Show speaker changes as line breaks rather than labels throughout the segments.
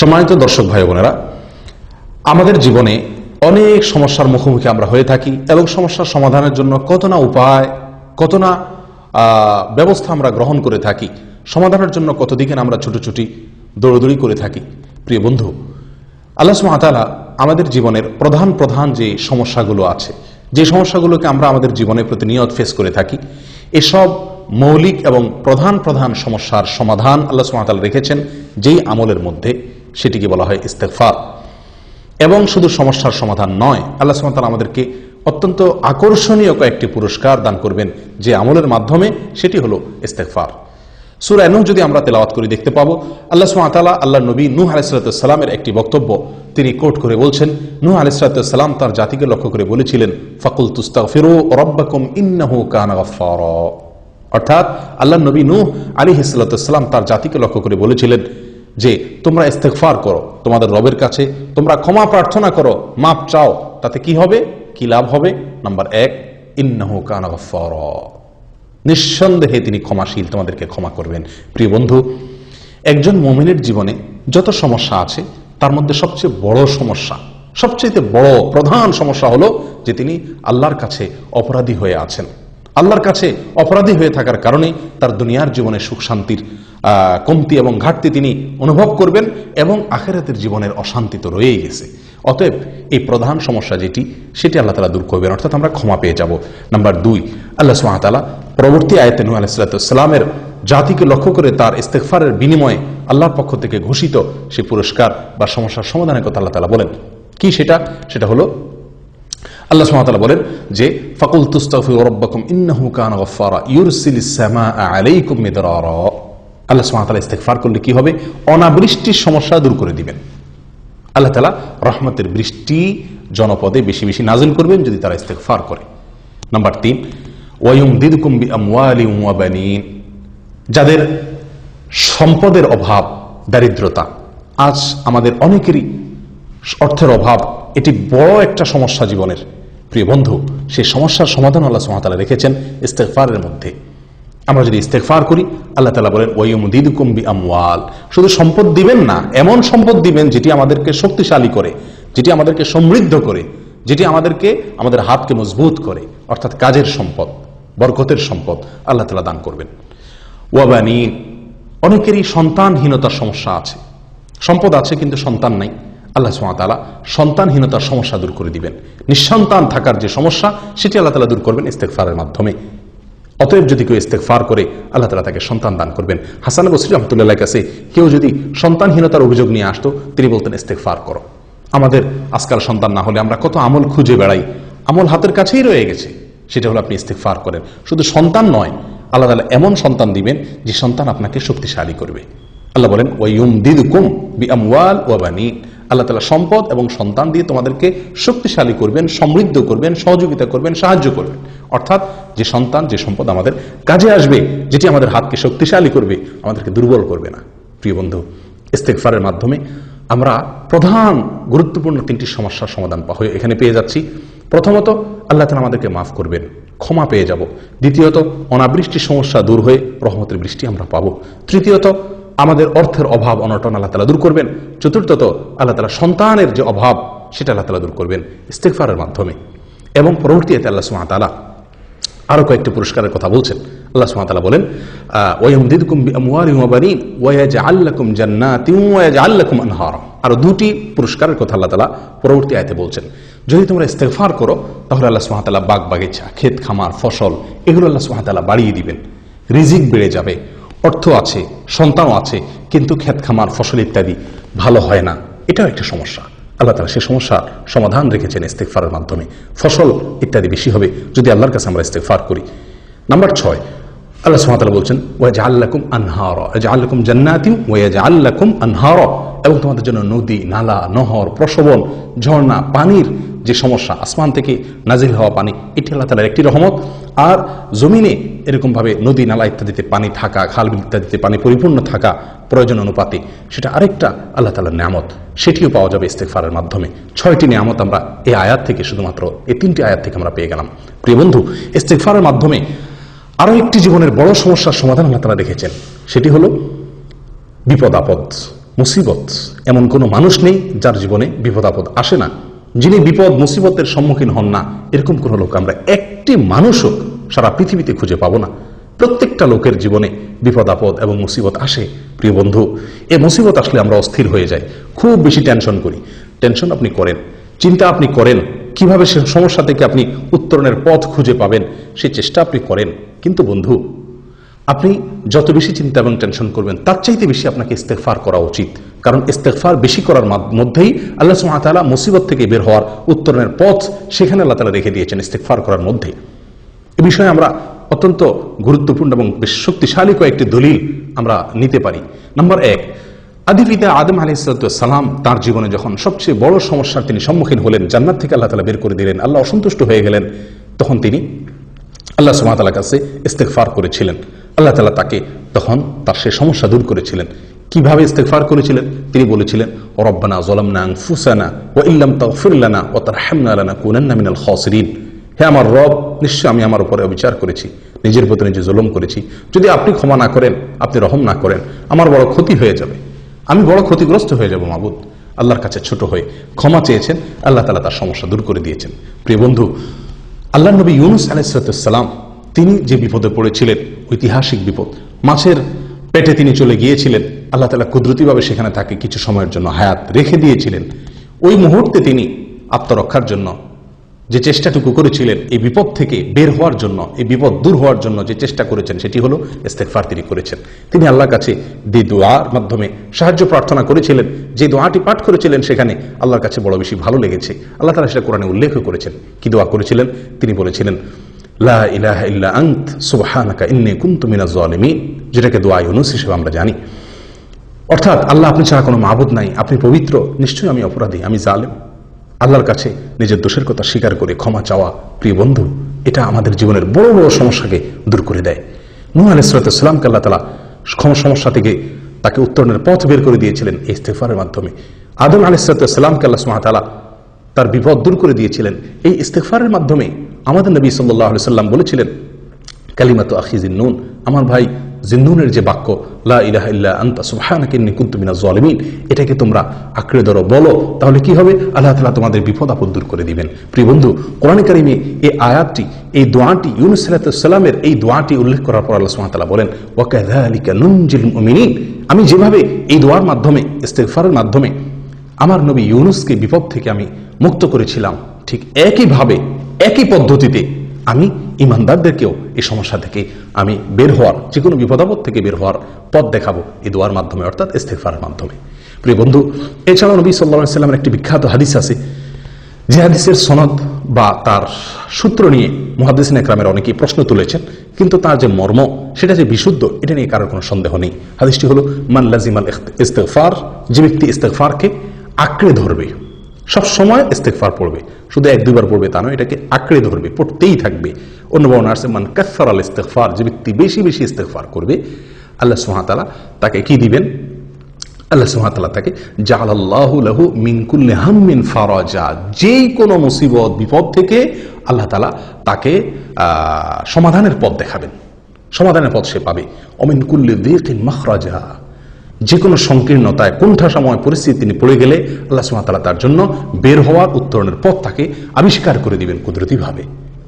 সম্মানিত দর্শক ভাই বোনেরা, আমাদের জীবনে অনেক সমস্যার মুখোমুখি আমরা হয়ে থাকি এবং সমস্যার সমাধানের জন্য কত না উপায়, কত না ব্যবস্থা আমরা গ্রহণ করে থাকি, সমাধানের জন্য কত দিকে না আমরা ছুটোছুটি, দৌড়দৌড়ি করে থাকি। প্রিয় বন্ধু, আল্লাহ সুমাতালা আমাদের জীবনের প্রধান প্রধান যে সমস্যাগুলো আছে, যে সমস্যাগুলোকে আমরা আমাদের জীবনে প্রতিনিয়ত ফেস করে থাকি, এসব মৌলিক এবং প্রধান প্রধান সমস্যার সমাধান আল্লাহ সুমাতাল রেখেছেন যেই আমলের মধ্যে। সেটিকে বলা হয় ইস্তেফার এবং শুধু সমস্যার সমাধান নয়, আল্লাহ সুমাতাল আমাদেরকে অত্যন্ত আকর্ষণীয় কয়েকটি পুরস্কার দান করবেন, যে আমলের মাধ্যমে সেটি হলো ইস্তেকফার সুরা নূহ যদি আমরা তেলাওয়াত করে দেখতে পাবো, আল্লাহ সুমাতালা আল্লাহ নবী নূহ আলাইসালামের একটি বক্তব্য তিনি কোট করে বলছেন, নূহ আলাইসালাম তার জাতিকে লক্ষ্য করে বলেছিলেন ফাকুল তুস্তাগফিরু রব্বাকুম ইন্নাহু কানা অর্থাৎ আল্লাহ নবী নূহ আলী হিসালাম তার জাতিকে লক্ষ্য করে বলেছিলেন যে তোমরা ইস্তেকফার করো, তোমাদের রবের কাছে, তোমরা ক্ষমা প্রার্থনা করো মাপ চাও, তাতে কি হবে? কি লাভ হবে? নাম্বার এক, ইন্নাহু কানা নিঃসন্দেহে তিনি ক্ষমাশীল, তোমাদেরকে ক্ষমা করবেন। প্রিয় বন্ধু, একজন মোমিনের জীবনে যত সমস্যা আছে, তার মধ্যে সবচেয়ে বড় সমস্যা সবচেয়ে বড় প্রধান সমস্যা হলো যে তিনি আল্লাহর কাছে অপরাধী হয়ে আছেন। আল্লাহর কাছে অপরাধী হয়ে থাকার কারণে তার দুনিয়ার জীবনে সুখ শান্তির কমতি এবং ঘাটতি তিনি অনুভব করবেন এবং আখেরাতের জীবনের অশান্তি তো রয়েই গেছে। অতএব এই প্রধান সমস্যা যেটি, সেটি আল্লাহ তালা দূর করবেন। অর্থাৎ আমরা ক্ষমা পেয়ে যাব। নাম্বার দুই, আল্লাহ সুহাতালা পরবর্তী আয়তে নু আলাইসালামের জাতিকে লক্ষ্য করে তার ইস্তেকফারের বিনিময়ে আল্লাহর পক্ষ থেকে ঘোষিত সে পুরস্কার বা সমস্যার সমাধানের কথা আল্লাহ তালা বলেন। কি সেটা? সেটা হলো আল্লাহ সুবহানাহু বলেন যে ফাকুল তুস্তাগফিরু রাব্বাকুম ইন্নাহু কানা গফফারা ইউরসিলিস সামাআ আলাইকুম মিদরারা। আল্লাহ ওয়া ইস্তেগফার করলে কি হবে? অনাবৃষ্টির সমস্যা দূর করে দিবেন। আল্লাহ তাআলা রহমতের বৃষ্টি জনপদে বেশি বেশি নাজিল করবেন যদি তারা ইস্তেগফার করে। নাম্বার তিন, ওয়ায়ুমদিদকুম বিআমওয়ালিন ওয়া বানিন। যাদের সম্পদের অভাব, দারিদ্রতা, আজ আমাদের অনেকেরই অর্থের অভাব, এটি বড় একটা সমস্যা জীবনের। প্রিয় বন্ধু, সেই সমস্যার সমাধান আল্লাহ সুমাতালা রেখেছেন ইস্তেকফারের মধ্যে। আমরা যদি ইস্তেকফার করি, আল্লাহ তালা বলেন ওয়ুমদিদ কুম্বি আমওয়াল শুধু সম্পদ দিবেন না, এমন সম্পদ দিবেন যেটি আমাদেরকে শক্তিশালী করে, যেটি আমাদেরকে সমৃদ্ধ করে, যেটি আমাদেরকে, আমাদের হাতকে মজবুত করে, অর্থাৎ কাজের সম্পদ, বরকতের সম্পদ আল্লাহ তালা দান করবেন। ওয়াবানি অনেকেরই সন্তানহীনতার সমস্যা আছে। সম্পদ আছে, কিন্তু সন্তান নাই। আল্লাহ সুমাতালা সন্তানহীনতার সমস্যা দূর করে দিবেন। নিঃসন্তান থাকার যে সমস্যা, সেটি আল্লাহ তালা দূর করবেন ইস্তেকফারের মাধ্যমে। অতএব যদি কেউ ইস্তেকফার করে, আল্লাহ তালা তাকে সন্তান দান করবেন। হাসান বসরি রহমতুল্লাহ কাছে কেউ যদি সন্তানহীনতার অভিযোগ নিয়ে আসতো, তিনি বলতেন ইস্তেকফার করো। আমাদের আজকাল সন্তান না হলে আমরা কত আমল খুঁজে বেড়াই। আমল হাতের কাছেই রয়ে গেছে। সেটা হলো আপনি ইস্তেকফার করেন। শুধু সন্তান নয়, আল্লাহ তালা এমন সন্তান দিবেন, যে সন্তান আপনাকে শক্তিশালী করবে। আল্লাহ বলেন ওয়ুম দিদ কুম বি আমওয়াল আল্লাহ তালা সম্পদ এবং সন্তান দিয়ে তোমাদেরকে শক্তিশালী করবেন, সমৃদ্ধ করবেন, সহযোগিতা করবেন, সাহায্য করবেন। অর্থাৎ যে সন্তান, যে সম্পদ আমাদের কাজে আসবে, যেটি আমাদের হাতকে শক্তিশালী করবে, আমাদেরকে দুর্বল করবে না। প্রিয় বন্ধু ইস্তেকফারের মাধ্যমে আমরা প্রধান গুরুত্বপূর্ণ তিনটি সমস্যার সমাধান হয়ে এখানে পেয়ে যাচ্ছি। প্রথমত, আল্লাহ তালা আমাদেরকে মাফ করবেন, ক্ষমা পেয়ে যাব। দ্বিতীয়ত অনাবৃষ্টির সমস্যা দূর হয়ে রহমতের বৃষ্টি আমরা পাবো। তৃতীয়ত আমাদের অর্থের অভাব অনটন আল্লাহ তালা দূর করবেন। চতুর্থত, আল্লাহ তালা সন্তানের যে অভাব, সেটা আল্লাহ তালা দূর করবেন ইস্তেকফারের মাধ্যমে। এবং পরবর্তীতে আল্লাহ সুমা তালা আরও কয়েকটি পুরস্কারের কথা বলছেন। আল্লাহ ওয়া বলেন ওয়ায়ুমদিদকুম বিআমওয়ালিন ওয়া বানিন ওয়া ইয়াজআল লাকুম জান্নাতিন ওয়া ইয়াজআল লাকুম আনহারা। আর দুটি পুরস্কারের কথা আল্লাহ তাআলা পরবর্তী আয়াতে বলছেন। যদি তোমরা ইস্তেগফার করো, তাহলে আল্লাহ তাআলা বাগ বাগিচা ক্ষেত খামার, ফসল, এগুলো আল্লাহ তাআলা বাড়িয়ে দিবেন। রিজিক বেড়ে যাবে। অর্থ আছে, সন্তানও আছে, কিন্তু ক্ষেত খামার ফসল ইত্যাদি ভালো হয় না। এটাও একটা সমস্যা। আল্লাহ তালা সে সমস্যা সমাধান রেখেছেন ইস্তেকফারের মাধ্যমে। ফসল ইত্যাদি বেশি হবে যদি আল্লাহর কাছে আমরা ইস্তেকফার করি। নাম্বার ছয় আল্লাহ সুমাতালা বলছেন ওয়াজ আল্লাকুম আনহার। আল্লাকুম জান্নাতিম ওয়াজ আল্লাকুম আনহার। এবং তোমাদের জন্য নদী, নালা, নহর প্রসবন ঝর্ণা, পানির যে সমস্যা, আসমান থেকে নাজিল হওয়া পানি, এটি আল্লাহ তালার একটি রহমত। আর জমিনে এরকমভাবে নদী, নালা ইত্যাদিতে পানি থাকা, খাল ইত্যাদিতে পানি পরিপূর্ণ থাকা প্রয়োজন অনুপাতে সেটা আরেকটা আল্লাহ তালার নিয়ামত। সেটিও পাওয়া যাবে ইস্তেকফারের মাধ্যমে। ছয়টি নিয়ামত আমরা এই আয়াত থেকে শুধুমাত্র এই তিনটি আয়াত থেকে আমরা পেয়ে গেলাম। প্রিয় বন্ধু ইস্তেকফারের মাধ্যমে আরও একটি জীবনের বড় সমস্যার সমাধান আল্লাহ তালা রেখেছেন সেটি হলো বিপদ আপদ, মুসিবত। এমন কোনো মানুষ নেই যার জীবনে বিপদ আপদ আসে না। যিনি বিপদ, মুসিবতের সম্মুখীন হন না, এরকম কোনো লোক আমরা একটি মানুষও সারা পৃথিবীতে খুঁজে পাবো না। প্রত্যেকটা লোকের জীবনে বিপদ আপদ এবং মুসিবত আসে। প্রিয় বন্ধু, এ মুসিবত আসলে আমরা অস্থির হয়ে যাই। খুব বেশি টেনশন করি। টেনশন আপনি করেন। চিন্তা আপনি করেন। কীভাবে সে সমস্যা থেকে আপনি উত্তরণের পথ খুঁজে পাবেন সেই চেষ্টা আপনি করেন। কিন্তু বন্ধু, আপনি যত বেশি চিন্তা এবং টেনশন করবেন, তার চাইতে বেশি আপনাকে ইস্তেকফার করা উচিত। কারণ ইস্তেকফার বেশি করার মধ্যেই আল্লাহ সুমাতালা মুসিবত থেকে বের হওয়ার উত্তরণের পথ সেখানে আল্লাহ তালা রেখে দিয়েছেন ইস্তেকফার করার মধ্যে। এ বিষয়ে আমরা অত্যন্ত গুরুত্বপূর্ণ এবং বেশ শক্তিশালী কয়েকটি দলিল আমরা নিতে পারি। নম্বর এক আদিপিতা আদম আলি সালাম তার জীবনে যখন সবচেয়ে বড় সমস্যার তিনি সম্মুখীন হলেন, জান্নাত থেকে আল্লাহ তালা বের করে দিলেন, আল্লাহ অসন্তুষ্ট হয়ে গেলেন, তখন তিনি আল্লাহ সুমাতালার কাছে ইস্তেকফার করেছিলেন। আল্লাহ তালা তাকে তখন তার সে সমস্যা দূর করেছিলেন। কীভাবে ইস্তেকফার করেছিলেন? তিনি বলেছিলেন ও রব্বানা জলামনা ফুসানা ও ইল্লাম তাগফিরলানা ও তার হামনা লানা কুনান্না মিনাল খাসিরিন। হে আমার রব নিশ্চয় আমি আমার উপরে অবিচার করেছি, নিজের প্রতি নিজে জুলুম করেছি। যদি আপনি ক্ষমা না করেন, আপনি রহম না করেন, আমার বড় ক্ষতি হয়ে যাবে। আমি বড় ক্ষতিগ্রস্ত হয়ে যাব, মাবুদ। আল্লাহর কাছে ছোট হয়ে ক্ষমা চেয়েছেন, আল্লাহ তালা তার সমস্যা দূর করে দিয়েছেন। প্রিয় বন্ধু, আল্লাহ নবী ইউনুস আলাইসালাম তিনি যে বিপদে পড়েছিলেন, ঐতিহাসিক বিপদ, মাছের পেটে তিনি চলে গিয়েছিলেন, আল্লাহ তালা কুদরতিভাবে সেখানে তাকে কিছু সময়ের জন্য হায়াত রেখে দিয়েছিলেন। ওই মুহূর্তে তিনি আত্মরক্ষার জন্য যে চেষ্টাটুকু করেছিলেন এই বিপদ থেকে বের হওয়ার জন্য, এই বিপদ দূর হওয়ার জন্য যে চেষ্টা করেছেন, সেটি হলো ইস্তেকফার তিনি করেছেন। তিনি আল্লাহর কাছে দি দোয়ার মাধ্যমে সাহায্য প্রার্থনা করেছিলেন, যে দোয়াটি পাঠ করেছিলেন, সেখানে আল্লাহর কাছে বড় বেশি ভালো লেগেছে। আল্লাহ তালা সেটা কোরআনে উল্লেখ করেছেন। কি দোয়া করেছিলেন? তিনি বলেছিলেন যেটাকে দোয়া ইউনুস হিসেবে আমরা জানি। অর্থাৎ আল্লাহ, আপনি ছাড়া কোনো মাবুদ নাই, আপনি পবিত্র, নিশ্চয়ই আমি অপরাধী, আমি জালেম। আল্লাহর কাছে নিজের দোষের কথা স্বীকার করে ক্ষমা চাওয়া প্রিয় বন্ধু, এটা আমাদের জীবনের বড় বড় সমস্যাকে দূর করে দেয়। নুহ আলাইসালামকে আল্লাহ তালা সমস্যা থেকে তাকে উত্তরণের পথ বের করে দিয়েছিলেন এই ইস্তেফারের মাধ্যমে। আদম আলাইসালামকে আল্লাহ সুমাতালা তার বিপদ দূর করে দিয়েছিলেন। এই ইস্তেফারের মাধ্যমে আমাদের নবী সাল্লাহ সাল্লাম বলেছিলেন, কালিমাতু আখি জিন্নুন আমার ভাই জিন্নুনের যে বাক্য এটাকে তোমরা আঁকড়ে ধরো। বলো, তাহলে কি হবে? আল্লাহ তাআলা তোমাদের বিপদ আপদ দূর করে দিবেন। প্রিয় বন্ধু, কোরআন কারিমে এই আয়াতটি, এই দোয়াটি, ইউনুস সাল্লাল্লাহু এই দোয়াটি উল্লেখ করার পর আল্লাহ সুবহানাহু তাআলা বলেন ওয়া আমি যেভাবে এই দোয়ার মাধ্যমে, ইস্তেগফারের মাধ্যমে আমার নবী ইউনুসকে বিপদ থেকে আমি মুক্ত করেছিলাম, ঠিক একইভাবে, একই পদ্ধতিতে আমি ইমানদারদেরকেও এই সমস্যা থেকে আমি বের হওয়ার যে কোনো বিপদাপদ থেকে বের হওয়ার পথ দেখাবো এই দোয়ার মাধ্যমে, অর্থাৎ ইস্তেফারের মাধ্যমে। প্রিয় বন্ধু এছাড়াও নবী সাল্লাহ সাল্লামের একটি বিখ্যাত হাদিস আছে। যে হাদিসের সনদ বা তার সূত্র নিয়ে মহাদিসিন একরামের অনেকেই প্রশ্ন তুলেছেন, কিন্তু তার যে মর্ম, সেটা যে বিশুদ্ধ, এটা নিয়ে কারোর কোনো সন্দেহ নেই। হাদিসটি হলো, মান লাজিমাল ইস্তেফার যে ব্যক্তি ইস্তেফারকে আঁকড়ে ধরবে। সব সময় ইস্তেকফার পড়বে। শুধু এক দুবার পড়বে তা নয়, এটাকে আঁকড়ে ধরবে, পড়তেই থাকবে। অন্য বর্ণ আসছে মান কাফার আল ইস্তেকফার যে ব্যক্তি বেশি বেশি ইস্তেকফার করবে, আল্লাহ সুহাতালা তাকে কি দিবেন? আল্লাহ সুহাতালা তাকে জালাল্লাহু লাহু মিনকুল্লি হাম্মিন ফারাজা যেই কোনো মুসিবত, বিপদ থেকে আল্লাহ তালা তাকে সমাধানের পথ দেখাবেন। সমাধানের পথ সে পাবে। অমিন কুল্লি দিকিন মাখরাজা যে কোনো সংকীর্ণতায় সময় পরিস্থিতি তিনি পড়ে গেলে আল্লাহ সুমাতালা তার জন্য বের হওয়ার উত্তরণের পথ তাকে আবিষ্কার করে দিবেন কুদরতিভাবে।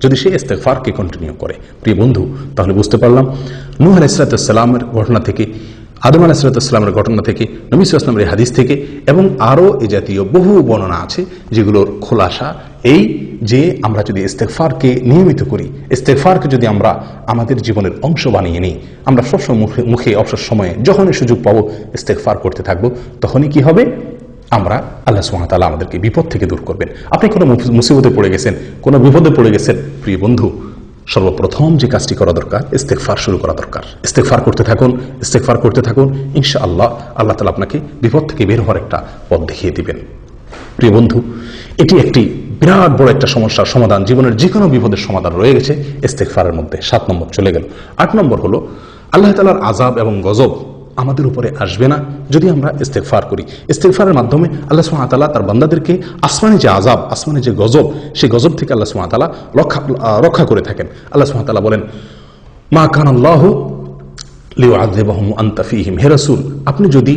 যদি সে ইস্তেফারকে কন্টিনিউ করে। প্রিয় বন্ধু, তাহলে বুঝতে পারলাম নুহার ইসলাতামের ঘটনা থেকে আদম আলাইসালামের ঘটনা থেকে, নবী ইসলামের হাদিস থেকে এবং আরও এ জাতীয় বহু বর্ণনা আছে যেগুলোর খোলাসা এই যে আমরা যদি ইস্তেকফারকে নিয়মিত করি ইস্তেকফারকে যদি আমরা আমাদের জীবনের অংশ বানিয়ে নিই, আমরা সবসময় মুখে মুখে অবসর সময়ে যখনই সুযোগ পাবো ইস্তেকফার করতে থাকব, তখনই কি হবে? আমরা আল্লাহ সুহামতাল্লাহ আমাদেরকে বিপদ থেকে দূর করবেন। আপনি কোনো মুসিবতে পড়ে গেছেন, কোনো বিপদে পড়ে গেছেন, প্রিয় বন্ধু সর্বপ্রথম যে কাজটি করা দরকার ইস্তেকফার শুরু করা দরকার। ইস্তেকফার করতে থাকুন ইস্তেকফার করতে থাকুন ইনশা আল্লাহ আল্লাহ তালা আপনাকে বিপদ থেকে বের হওয়ার একটা পথ দেখিয়ে দিবেন। প্রিয় বন্ধু, এটি একটি বিরাট বড় একটা সমস্যার সমাধান। জীবনের যে কোনো বিপদের সমাধান রয়ে গেছে ইস্তেকফারের মধ্যে সাত নম্বর চলে গেল। আট নম্বর হলো, আল্লাহ তালার আজাব এবং গজব আমাদের উপরে আসবে না। যদি আমরা ইস্তেকফার করি ইস্তেকফারের মাধ্যমে আল্লাহ সুমাতালা তার বান্দাদেরকে আসমানি যে আজাব আসমানি যে গজব সেই গজব থেকে আল্লাহ সুমাতালা রক্ষা রক্ষা করে থাকেন। আল্লাহ সুমাতালা বলেন মা কান আল্লাহ লিউ আজেবাহম আন্তাফিহিম হে রাসূল, আপনি যদি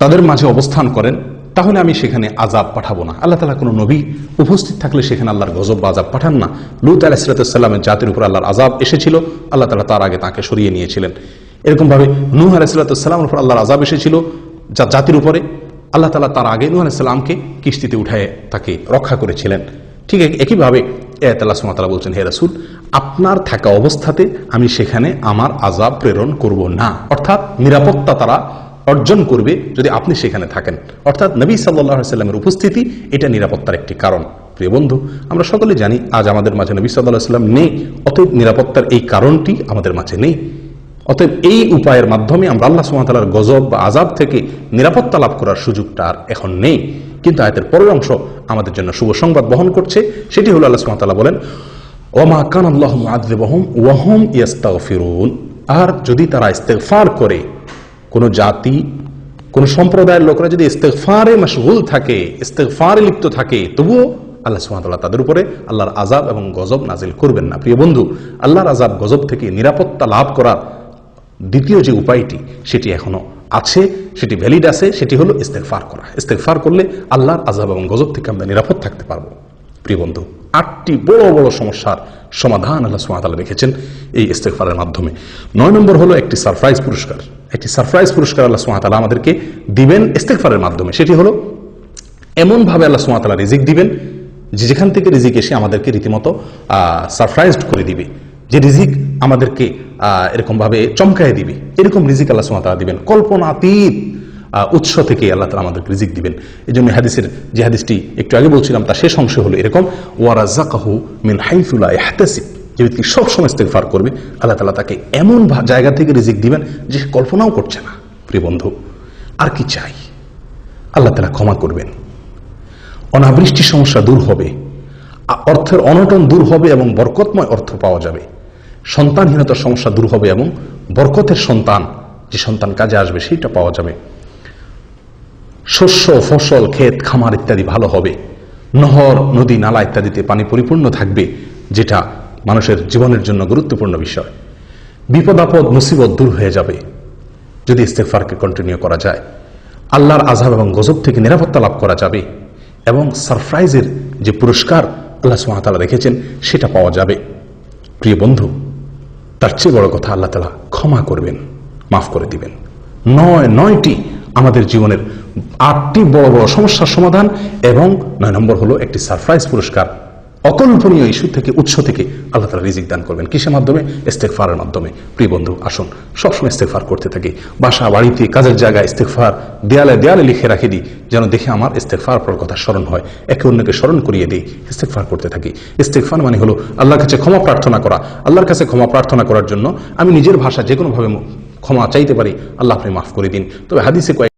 তাদের মাঝে অবস্থান করেন তাহলে আমি সেখানে আজাব পাঠাবো না। আল্লাহ তালা কোনো নবী উপস্থিত থাকলে সেখানে আল্লাহর গজব বা আজাব পাঠান না। লুত আলাহিসাল্লামের জাতির উপর আল্লাহর আজাব এসেছিল। আল্লাহ তালা তার আগে তাকে সরিয়ে নিয়েছিলেন। এরকমভাবে নূহ আলাহিসাল্লামের উপর আল্লাহর আজাব এসেছিল, যা জাতির উপরে আল্লাহ তালা তার আগে নূহ আলাইসাল্লামকে কিস্তিতে উঠায় তাকে রক্ষা করেছিলেন। ঠিক এক- একইভাবে এত আল্লাহ সুমাতালা বলছেন, হে রাসুল, আপনার থাকা অবস্থাতে আমি সেখানে আমার আজাব প্রেরণ করব না। অর্থাৎ নিরাপত্তা তারা অর্জন করবে যদি আপনি সেখানে থাকেন। অর্থাৎ নবী সাল্লাহ সাল্লামের উপস্থিতি এটা নিরাপত্তার একটি কারণ। প্রিয় বন্ধু, আমরা সকলে জানি আজ আমাদের মাঝে নবী সাল্লাহ সাল্লাম নেই, অতএব নিরাপত্তার এই কারণটি আমাদের মাঝে নেই। অতএব এই উপায়ের মাধ্যমে আমরা আল্লাহ সুমাতালার গজব বা আজাব থেকে নিরাপত্তা লাভ করার সুযোগটা আর এখন নেই। কিন্তু আয়তের পরের অংশ আমাদের জন্য শুভ সংবাদ বহন করছে, সেটি হলো আল্লাহ সুমাতালা বলেন ওমা কান আল্লাহ মুআদ্দিবহুম ওয়াহুম ইয়াস্তাগফিরুন। আর যদি তারা ইস্তেগফার করে, কোনো জাতি, কোন সম্প্রদায়ের লোকরা যদি ইস্তেগফারে মশগুল থাকে, ইস্তেগফারে লিপ্ত থাকে, তবুও আল্লাহ সুবহানাহু তাদের উপরে আল্লাহর আজাব এবং গজব নাজিল করবেন না। প্রিয় বন্ধু, আল্লাহর আজাব গজব থেকে নিরাপত্তা লাভ করার দ্বিতীয় যে উপায়টি, সেটি এখনও আছে, সেটি ভ্যালিড আছে, সেটি হলো ইস্তেগফার করা। ইস্তেগফার করলে আল্লাহর আজাব এবং গজব থেকে আমরা নিরাপদ থাকতে পারব। প্রিয় বন্ধু, আটটি বড় বড় সমস্যার সমাধান আল্লাহ সুমাতালা রেখেছেন এই ইস্তেগফারের মাধ্যমে। নয় নম্বর হলো একটি সারপ্রাইজ পুরস্কার। একটি সারপ্রাইজ পুরস্কার আল্লাহ সুমাতালা আমাদেরকে দিবেন ইস্তেগফারের মাধ্যমে। সেটি হলো এমনভাবে আল্লাহ সুমাতালা রিজিক দিবেন যে যেখান থেকে রিজিক এসে আমাদেরকে রীতিমতো সারপ্রাইজড করে দিবে। যে রিজিক আমাদেরকে এরকমভাবে চমকায় দিবে। এরকম রিজিক আল্লাহ সুমাতালা দিবেন। কল্পনাতীত উৎস থেকে আল্লাহ তালা আমাদেরকে রিজিক দিবেন। এই জন্য হাদিসের যে হাদিসটি একটু আগে বলছিলাম, তার শেষ অংশ হলো এরকম ওয়ারাজাকাহু মিন হাইফুলা ইহতাসিব যে ব্যক্তি সবসময় ইস্তেগফার করবে, আল্লাহ তালা তাকে এমন জায়গা থেকে রিজিক দিবেন যে কল্পনাও করছে না। প্রিয় বন্ধু, আর কি চাই? আল্লাহ তালা ক্ষমা করবেন। অনাবৃষ্টি সমস্যা দূর হবে অর্থের অনটন দূর হবে এবং বরকতময় অর্থ পাওয়া যাবে। সন্তানহীনতার সমস্যা দূর হবে এবং বরকতের সন্তান, যে সন্তান কাজে আসবে সেইটা পাওয়া যাবে। শস্য, ফসল, ক্ষেত, খামার ইত্যাদি ভালো হবে। নহর, নদী, নালা ইত্যাদিতে পানি পরিপূর্ণ থাকবে, যেটা মানুষের জীবনের জন্য গুরুত্বপূর্ণ বিষয়। বিপদ, আপদ, মুসিবত দূর হয়ে যাবে, যদি ইস্তেফারকে কন্টিনিউ করা যায়। আল্লাহর আজাব এবং গজব থেকে নিরাপত্তা লাভ করা যাবে এবং সারপ্রাইজের যে পুরস্কার আল্লাহ সুহাতালা রেখেছেন, সেটা পাওয়া যাবে। প্রিয় বন্ধু তার চেয়ে বড় কথা আল্লাহ তালা ক্ষমা করবেন, মাফ করে দিবেন। নয়, নয়টি আমাদের জীবনের আটটি বড় বড় সমস্যার সমাধান এবং নয় নম্বর হলো একটি সারপ্রাইজ পুরস্কার। অকল্পনীয় ইস্যু থেকে, উৎস থেকে আল্লাহ তালা রিজিক দান করবেন। কিসের মাধ্যমে? ইস্তেকফারের মাধ্যমে। প্রিয় বন্ধু, আসুন, সবসময় ইস্তেকফার করতে থাকি। বাসা, বাড়িতে, কাজের জায়গায় ইস্তেকফার দেয়ালে দেয়ালে লিখে রাখে দিই যেন দেখে আমার ইস্তেকফার পর কথা স্মরণ হয়। একে অন্যকে স্মরণ করিয়ে দিই ইস্তেকফার করতে থাকি। ইস্তেকফার মানে হলো আল্লাহর কাছে ক্ষমা প্রার্থনা করা। আল্লাহর কাছে ক্ষমা প্রার্থনা করার জন্য আমি নিজের ভাষা যে কোনোভাবে ক্ষমা চাইতে পারি, আল্লাহ আপনি মাফ করে দিন। তবে হাদিসে কয়েক